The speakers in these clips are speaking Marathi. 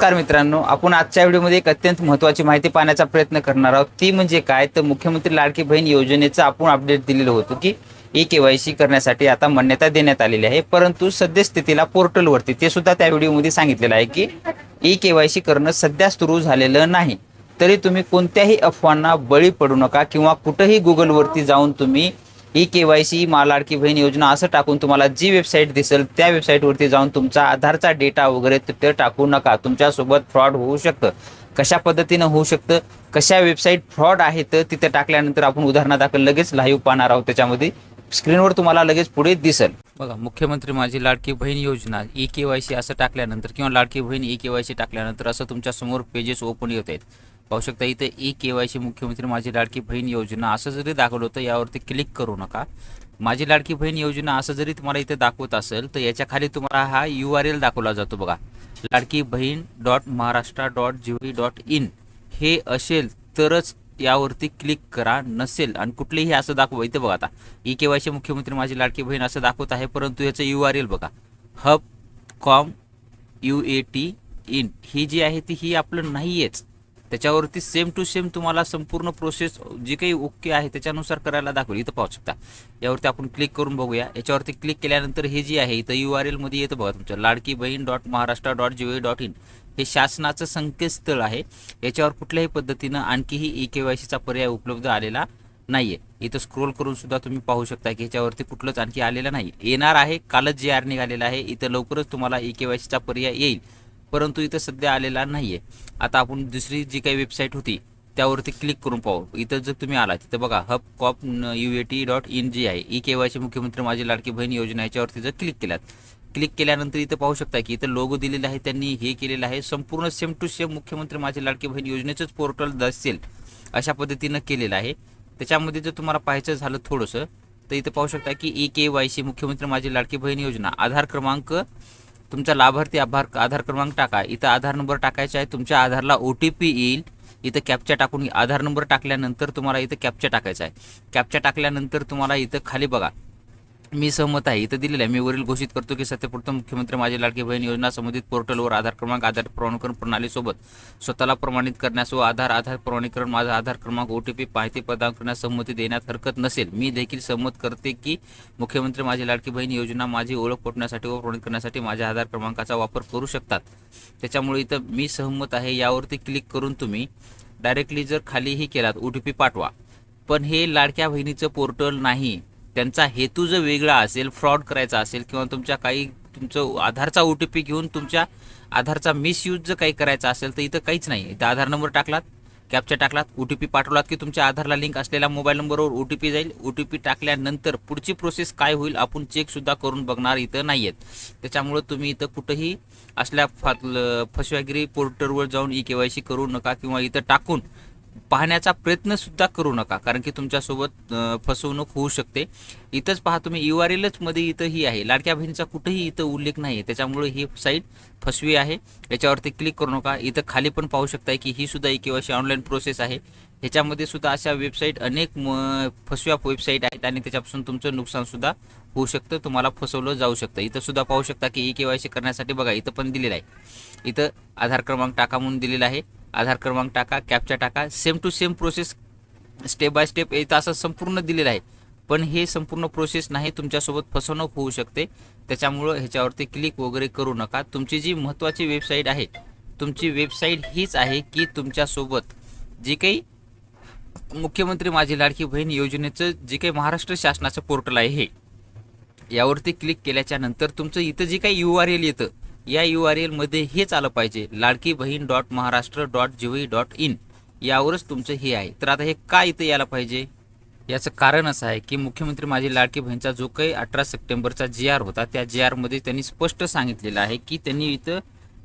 नमस्कार मित्रांनो आपण आजच्या व्हिडिओमध्ये एक अत्यंत महत्त्वाची माहिती पाहण्याचा प्रयत्न करणार आहोत. ती म्हणजे काय? तर मुख्यमंत्री लाडकी बहीण योजनेचं आपण अपडेट दिलेलं होतं की ई केवायसी करण्यासाठी आता मान्यता देण्यात आलेली आहे. परंतु सद्यस्थितीला पोर्टलवरती ते सुद्धा त्या व्हिडिओमध्ये सांगितलेलं आहे की ई केवायसी करणं सध्या सुरू झालेलं नाही. तरी तुम्ही कोणत्याही अफवांना बळी पडू नका किंवा कुठंही गुगलवरती जाऊन तुम्ही ई के वाय सी मा लाडकी बहीण योजना असं टाकून तुम्हाला जी वेबसाईट दिसेल त्या वेबसाईटवरती जाऊन तुमचा आधारचा डेटा वगैरे तिथे टाकू नका. तुमच्यासोबत फ्रॉड होऊ शकतं. कशा पद्धतीनं होऊ शकतं? कशा वेबसाईट फ्रॉड आहेत? तिथे टाकल्यानंतर आपण उदाहरणादाखल लगेच लाईव्ह पाहणार आहोत. त्याच्यामध्ये स्क्रीनवर तुम्हाला लगेच पुढे दिसेल. बघा मुख्यमंत्री माझी लाडकी बहीण योजना ई के वाय सी असं टाकल्यानंतर किंवा Ladki Bahin E K Y C टाकल्यानंतर असं तुमच्यासमोर पेजेस ओपन येत आहेत. पाहू शकता इथे ई के वाय सी मुख्यमंत्री माझी लाडकी बहीण योजना असं जरी दाखवलं होतं यावरती क्लिक करू नका. माझी लाडकी बहीण योजना असं जरी तुम्हाला इथे दाखवत असेल तर याच्या खाली तुम्हाला हा यू आर एल दाखवला जातो बघा. Ladki Bahin dot Maharashtra dot G V dot in हे असेल तरच यावरती क्लिक करा नसेल आणि कुठलेही असं दाखवा. इथे बघा आता ई के वाय सी मुख्यमंत्री माझी लाडकी बहीण असं दाखवत आहे परंतु याचं यू आर एल बघा. Hub com U A T in ही जी आहे ती ही आपलं नाही आहेच त्याच्यावरती सेम टू सेम तुम्हाला संपूर्ण प्रोसेस जी काही ओके आहे त्याच्यानुसार करायला दाखवेल. इथं पाहू शकता. यावरती आपण क्लिक करून बघूया. याच्यावरती क्लिक केल्यानंतर हे जी आहे इथं यू आर एलमध्ये येतं बघा तुमचं Ladki Bahin dot Maharashtra dot G O dot in हे शासनाचं संकेतस्थळ आहे. याच्यावर कुठल्याही पद्धतीनं आणखीही ई के वाय सीचा पर्याय उपलब्ध आलेला नाही आहे इथं स्क्रोल करून सुद्धा तुम्ही पाहू शकता की ह्याच्यावरती कुठलंच आणखी आलेलं नाही येणार आहे कालच जे आर निघालेलं आहे. इथं लवकरच तुम्हाला ई के वाय सीचा पर्याय येईल. परंतु इथं सध्या आलेला नाही आहे आता आपण दुसरी जी काही वेबसाईट होती त्यावरती क्लिक करून पाहू. इथं जर तुम्ही आला तिथं बघा hub com U A T dot in जी आहे. ई के वायचे मुख्यमंत्री माझी लाडकी बहीण योजना याच्यावरती जर क्लिक केल्यात क्लिक केल्यानंतर इथं पाहू शकता की इथं लोगो दिलेला आहे त्यांनी हे केलेलं आहे. संपूर्ण सेम टू सेम मुख्यमंत्री माझी लाडकी बहीण योजनेचंच पोर्टल दसेल अशा पद्धतीनं केलेलं आहे. त्याच्यामध्ये जर तुम्हाला पाहायचं झालं थोडंसं तर इथं पाहू शकता की ई के वाय सी मुख्यमंत्री माझी लाडकी बहीण योजना आधार क्रमांक तुमचा लाभार्थी आभार आधार क्रमांक टाका. इथं आधार नंबर टाकायचा आहे. तुमच्या आधारला ओ टी पी येईल. इथं कॅप्चा टाकून आधार नंबर टाकल्यानंतर तुम्हाला इथं कॅपचा टाकायचा आहे. कॅप्चा टाकल्यानंतर तुम्हाला इथं खाली बघा. मी सहमत आहे. इथं दिलेलं आहे. मी वरील घोषित करतो की सत्यपूर्त मुख्यमंत्री माझी लाडकी बहीण योजना संबंधित पोर्टलवर आधार क्रमांक आधार प्रमाणीकरण प्रणालीसोबत स्वतःला प्रमाणित करण्यास व आधार आधार प्रमाणीकरण माझा आधार क्रमांक ओ टी पी माहिती प्रदान करण्यास संमती देण्यात हरकत नसेल मी देखील सहमत करते की मुख्यमंत्री माझी लाडकी बहीण योजना माझी ओळख पटण्यासाठी व प्रमाणित करण्यासाठी माझ्या आधार क्रमांकाचा वापर करू शकतात. त्याच्यामुळे इथं मी सहमत आहे. यावरती क्लिक करून तुम्ही डायरेक्टली जर खालीही केलात ओ टी पी पाठवा. पण हे लाडक्या बहिणीचं पोर्टल नाही. त्यांचा हेतू जर वेगळा असेल फ्रॉड करायचा असेल किंवा तुमच्या काही तुमचं आधारचा ओ टी पी घेऊन तुमच्या आधारचा मिसयूज जर काही करायचा असेल तर इथं काहीच नाही इथं आधार नंबर टाकलात कॅपच्या टाकलात ओ टी पी पाठवलात की तुमच्या आधारला लिंक असलेल्या मोबाईल नंबरवर ओ टी पी जाईल. ओ टी पी टाकल्यानंतर पुढची प्रोसेस काय होईल आपण चेकसुद्धा करून बघणार इथं नाही आहेत त्याच्यामुळं तुम्ही इथं कुठंही असल्या फात फसव्यागिरी पोर्टलवर जाऊन ई के वाय सी करू नका किंवा इथं टाकून पाहण्याचा प्रयत्न सुद्धा करू नका कारण की तुमच्यासोबत फसवणूक होऊ शकते. इथंच पहा तुम्ही यू आर एलच मध्ये इथं ही आहे. लाडक्या बहिणीचा कुठेही इथं उल्लेख नाही आहे त्याच्यामुळे ही साईट फसवी आहे. याच्यावरती क्लिक करू नका. इथं खाली पण पाहू शकताय की ही सुद्धा एक अशी ऑनलाईन प्रोसेस आहे. ह्याच्यामध्ये सुद्धा अशा वेबसाईट अनेक म- फसव्या वेबसाईट आहेत आणि त्याच्यापासून तुमचं नुकसान सुद्धा होऊ शकतं. तुम्हाला फसवलं जाऊ शकतं. इथं सुद्धा पाहू शकता की ई के वाय सी करण्यासाठी बघा इथं पण दिलेलं आहे. इथं आधार क्रमांक टाका म्हणून दिलेला आहे. आधार क्रमांक टाका कॅपचा टाका. Same to same process step by step येतं असं संपूर्ण दिलेलं आहे. पण हे संपूर्ण प्रोसेस नाही तुमच्यासोबत फसवणूक होऊ शकते. त्याच्यामुळं ह्याच्यावरती क्लिक वगैरे करू नका. तुमची जी महत्त्वाची वेबसाईट आहे तुमची वेबसाईट हीच आहे की तुमच्यासोबत जे काही मुख्यमंत्री माझी लाडकी बहीण योजनेचं जे काही महाराष्ट्र शासनाचं पोर्टल आहे हे यावरती क्लिक केल्याच्यानंतर तुमचं इथं जे काही यू आर एल येतं या यू आर एलमध्ये हेच आलं पाहिजे. Ladki Bahin dot Maharashtra dot G dot in. यावरच तुमचं हे आहे. तर आता हे का इथं यायला पाहिजे? याचं कारण असं आहे की मुख्यमंत्री माझी लाडकी बहीणचा जो काही अठरा सप्टेंबरचा जी आर होता त्या जी आरमध्ये त्यांनी स्पष्ट सांगितलेलं आहे की त्यांनी इथं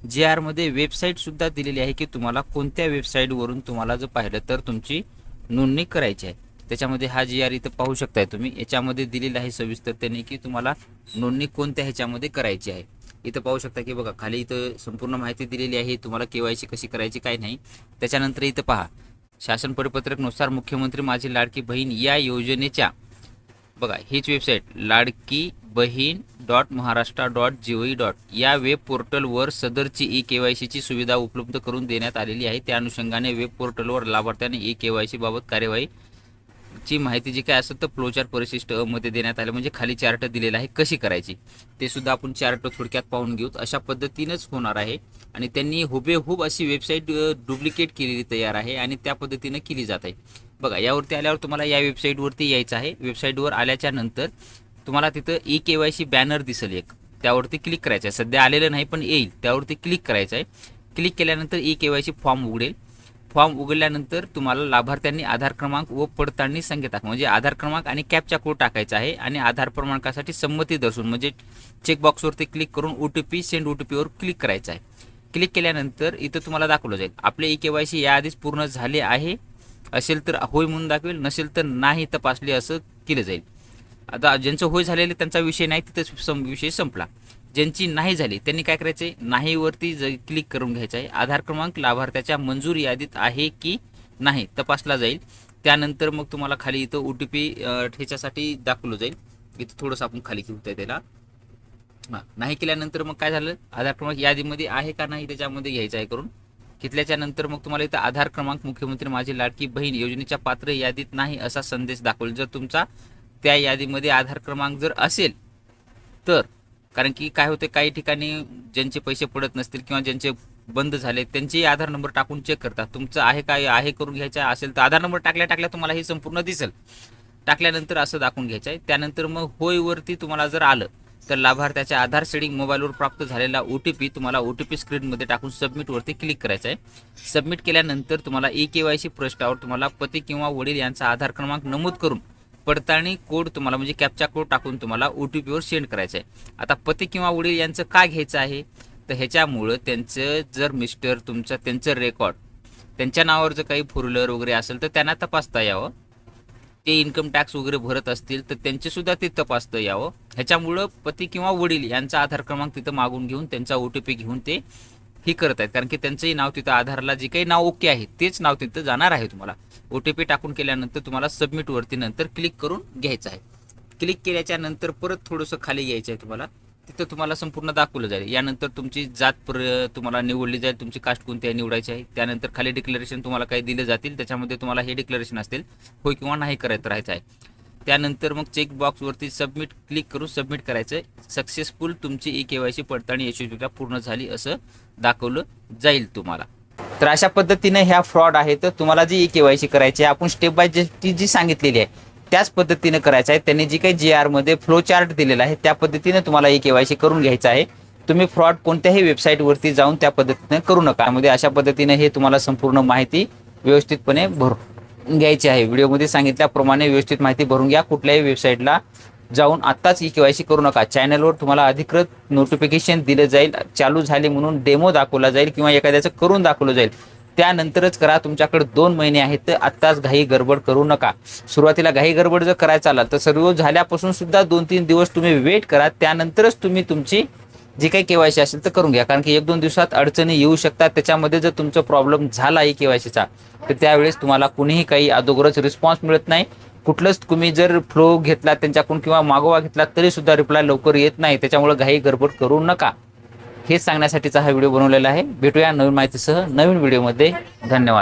जी आरमध्ये वेबसाईटसुद्धा दिलेली आहे की तुम्हाला कोणत्या वेबसाईटवरून तुम्हाला जर पाहिलं तर तुमची नोंदणी करायची आहे. त्याच्यामध्ये हा जी आर इथं पाहू शकताय तुम्ही. याच्यामध्ये दिलेला आहे सविस्तर त्यांनी की तुम्हाला नोंदणी कोणत्या ह्याच्यामध्ये करायची आहे. इथं पाहू शकता की बघा खाली इथं संपूर्ण माहिती दिलेली आहे. तुम्हाला केवायसी कशी करायची काय नाही. त्याच्यानंतर इथं पहा. शासन परिपत्रकनुसार मुख्यमंत्री माझी लाडकी बहीण या योजनेच्या बघा हीच website Ladki Bahin dot Maharashtra dot G O E dot या वेब पोर्टलवर सदरची ई के वाय सीची सुविधा उपलब्ध करून देण्यात आलेली आहे. त्या अनुषंगाने वेब पोर्टलवर लाभार्थ्याने ई के वाय सी बाबत कार्यवाही ची माहिती जी काय असेल तर फ्लोचार परिशिष्टमध्ये देण्यात आलं. म्हणजे खाली चार्ट दिलेला आहे कशी करायची. ते सुद्धा आपण चार्ट थोडक्यात पाहून घेऊ. अशा पद्धतीनंच होणार आहे. आणि त्यांनी हुबेहूब अशी वेबसाईट डुप्लिकेट केलेली तयार आहे आणि त्या पद्धतीनं केली जात आहे. बघा यावरती आल्यावर तुम्हाला या वेबसाईटवरती यायचं आहे. वेबसाईटवर आल्याच्यानंतर तुम्हाला तिथं E K Y C banner दिसेल एक. त्यावरती क्लिक करायचं आहे. सध्या आलेलं नाही पण येईल. त्यावरती क्लिक करायचं आहे. क्लिक केल्यानंतर E K Y C form उघडेल. फॉर्म उघडल्यानंतर तुम्हाला लाभार्थ्यांनी आधार क्रमांक व पडताळणी संख्या म्हणजे आधार क्रमांक आणि कॅपचा कोड टाकायचा आहे आणि आधार क्रमांकासाठी संमती दर्शवून म्हणजे चेकबॉक्सवरती क्लिक करून O T P send O T पीवर क्लिक करायचं आहे. क्लिक केल्यानंतर इथं तुम्हाला दाखवलं जाईल. आपले ई के वाय सी याआधीच पूर्ण झाले आहे. असेल तर होय म्हणून दाखवेल नसेल तर नाही तपासले असं केलं जाईल. आता ज्यांचं होय झालेलं त्यांचा विषय नाही तिथं सं विषय संपला. ज्यांची नाही झाली त्यांनी काय करायचं? आहे नाहीवरती ज क्लिक करून घ्यायचं आहे. आधार क्रमांक लाभार्थ्याच्या मंजूर यादीत आहे की नाही तपासला जाईल. त्यानंतर मग तुम्हाला खाली इथं ओ टी पी ह्याच्यासाठी दाखवलं जाईल. इथं थोडंसं आपण खाली घेऊ त्याला. हां नाही केल्यानंतर मग काय झालं? आधार क्रमांक यादीमध्ये आहे का नाही त्याच्यामध्ये घ्यायचं आहे करून. घेतल्याच्या नंतर मग तुम्हाला इथं आधार क्रमांक मुख्यमंत्री माझी लाडकी बहीण योजनेच्या पात्र यादीत नाही असा संदेश दाखवेल. जर तुमचा त्या यादीमध्ये आधार क्रमांक जर असेल तर कारण की काय होते काही ठिकाणी ज्यांचे पैसे पडत नसतील किंवा ज्यांचे बंद झाले त्यांचेही आधार नंबर टाकून चेक करतात. तुमचं आहे काय आहे करून घ्यायचं असेल तर आधार नंबर टाकल्या टाकल्या तुम्हाला हे संपूर्ण दिसेल. टाकल्यानंतर असं दाखवून घ्यायचं आहे त्यानंतर मग होयवरती तुम्हाला जर आलं तर लाभार्थ्याच्या आधार सेडिंग मोबाईलवर प्राप्त झालेला ओ टी पी तुम्हाला ओ टी पी स्क्रीनमध्ये टाकून सबमिटवरती क्लिक करायचं आहे सबमिट केल्यानंतर तुम्हाला ई के वाय सी प्रश्नावर तुम्हाला पती किंवा वडील यांचा आधार क्रमांक नमूद करून पडताळणी कोड तुम्हाला म्हणजे कॅपचा कोड टाकून तुम्हाला ओ टी पीवर सेंड करायचं आहे. आता पती किंवा वडील यांचं काय घ्यायचं आहे? तर ह्याच्यामुळं त्यांचं जर मिस्टर तुमचं त्यांचं रेकॉर्ड त्यांच्या नावावर जर काही फोर व्हीलर वगैरे असेल तर त्यांना तपासता यावं. ते इन्कम टॅक्स वगैरे भरत असतील तर त्यांचेसुद्धा ते तपासतं यावं. ह्याच्यामुळं पती किंवा वडील यांचा आधार क्रमांक तिथं मागून घेऊन त्यांचा ओ टी पी घेऊन ते ही करत आहेत. कारण की त्यांचंही नाव तिथं आधारला जे काही नाव ओके आहे तेच नाव तिथं जाणार आहे तुम्हाला. ओ टी पी टाकून केल्यानंतर तुम्हाला सबमिटवरती नंतर क्लिक करून घ्यायचं आहे. क्लिक केल्याच्यानंतर परत थोडंसं खाली यायचं आहे तुम्हाला. तिथं तुम्हाला संपूर्ण दाखवलं जाईल. यानंतर तुमची जात पर तुम्हाला निवडली जाईल. तुमची कास्ट कोणती आहे निवडायची आहे. त्यानंतर खाली डिक्लेरेशन तुम्हाला काही दिले जातील. त्याच्यामध्ये तुम्हाला हे डिक्लेरेशन असतील. होय किंवा नाही करायचं राहायचं आहे. त्यानंतर मग चेक बॉक्सवरती सबमिट क्लिक करून सबमिट करायचं आहे सक्सेसफुल तुमची ई के वाय सी पडताळणी यशस्वीरित्या पूर्ण झाली असं दाखवलं जाईल तुम्हाला. तर अशा पद्धतीने ह्या फ्रॉड आहे तर तुम्हाला जी ई के वाय सी करायची आहे आपण स्टेप बाय स्टेप जी सांगितलेली आहे त्याच पद्धतीने करायचं आहे. त्यांनी जी काही जी आरमध्ये फ्लो चार्ट दिलेला आहे त्या पद्धतीने तुम्हाला ई के वाय सी करून घ्यायचं आहे. तुम्ही फ्रॉड कोणत्याही वेबसाईटवरती जाऊन त्या पद्धतीने करू नका. त्यामध्ये अशा पद्धतीने हे तुम्हाला संपूर्ण माहिती व्यवस्थितपणे भरून घ्यायची आहे. व्हिडिओमध्ये सांगितल्याप्रमाणे व्यवस्थित माहिती भरून घ्या. कुठल्याही वेबसाईटला जाऊन आत्ताच ई के वाय सी करू नका. चॅनलवर तुम्हाला अधिकृत नोटिफिकेशन दिलं जाईल चालू झाले म्हणून डेमो दाखवला जाईल किंवा एखाद्याचं करून दाखवलं जाईल. त्यानंतरच करा तुमच्याकडे दोन महिने आहेत तर आत्ताच घाई गडबड करू नका. सुरुवातीला घाई गडबड जर करायचा आला तर सर्व झाल्यापासून सुद्धा दोन तीन दिवस तुम्ही वेट करा. त्यानंतरच तुम्ही तुमची जी काही केवायसी असेल तर करून घ्या. कारण की एक दोन दिवसात अडचणी येऊ शकतात. त्याच्यामध्ये जर तुमचा प्रॉब्लेम झाला आहे केवायसीचा तर त्यावेळेस तुम्हाला कुणीही काही अगोदरच रिस्पॉन्स मिळत नाही. कुठलंच तुम्ही जर फ्लो घेतला त्यांच्याकडून किंवा मागोवा घेतला तरी सुद्धा रिप्लाय लवकर येत नाही. त्याच्यामुळे घाई गडबड करू नका. हेच सांगण्यासाठीचा हा व्हिडिओ बनवलेला आहे. भेटूया नवीन माहितीसह नवीन व्हिडिओमध्ये. धन्यवाद.